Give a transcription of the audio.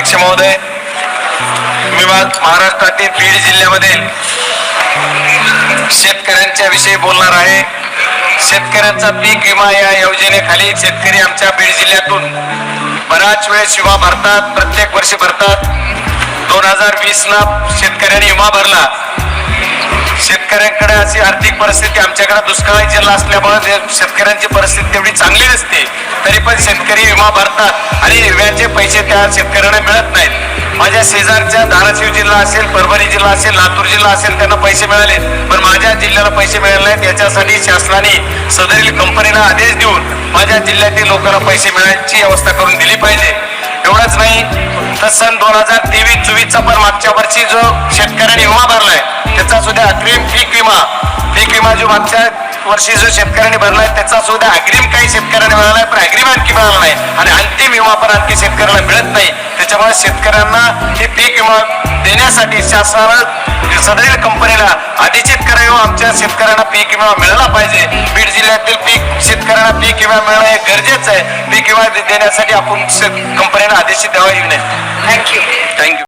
अध्यक्ष महोदय मी महाराष्ट्रातील बीड जिल्ह्यामधील शेतकऱ्यांच्या विषयी बोलणार आहे. शेतकऱ्यांचा पीक विमा या योजनेखाली शेतकरी आमच्या बीड जिल्ह्यातून बराच वेळेस विमा भरतात प्रत्येक वर्षी भरतात. दोन हजार वीस ला शेतकऱ्यांनी विमा भरला. शेतकऱ्यांकडे अशी आर्थिक परिस्थिती आमच्याकडे दुष्काळी जिल्हा असल्यामुळे शेतकऱ्यांची परिस्थिती तेवढी चांगली नसते. तरी पण शेतकरी विमा भरतात आणि विम्याचे पैसे त्या शेतकऱ्यांना मिळत नाहीत. माझ्या शेजारच्या धाराशिव जिल्हा असेल परभणी जिल्हा असेल लातूर जिल्हा असेल त्यांना पैसे मिळाले. पण माझ्या जिल्ह्याला पैसे मिळाले नाहीत. याच्यासाठी शासनाने सदरील कंपनीला आदेश देऊन माझ्या जिल्ह्यातील लोकांना पैसे मिळण्याची व्यवस्था करून दिली पाहिजे. एवढंच नाही तर सन दोन हजार तेवीस चोवीसचा पण मागच्या वर्षी जो शेतकऱ्यांनी विमा भरलाय त्याचा सुद्धा अग्रिम पीक विमा पीक विमा जो मागच्या वर्षी जो शेतकऱ्यांनी भरलाय त्याचा सुद्धा अग्रिम काही शेतकऱ्यांनी मिळालाय पण अग्रिम आणखी मिळाला नाही. आणि विमा पण आणखी शेतकऱ्याला मिळत नाही. त्याच्यामुळे शेतकऱ्यांना हे पीक विमा देण्यासाठी शासनानं सदरील कंपनीला अधिचित करावं. आमच्या शेतकऱ्यांना पीक विमा मिळाला पाहिजे. बीड जिल्ह्यातील पीक शेतकऱ्यांना पीक विमा मिळणं हे गरजेचं आहे. पीक विमा देण्यासाठी आपण कंपनीला आदेशित द्यावा येऊ नये थँक्यू थँक्यू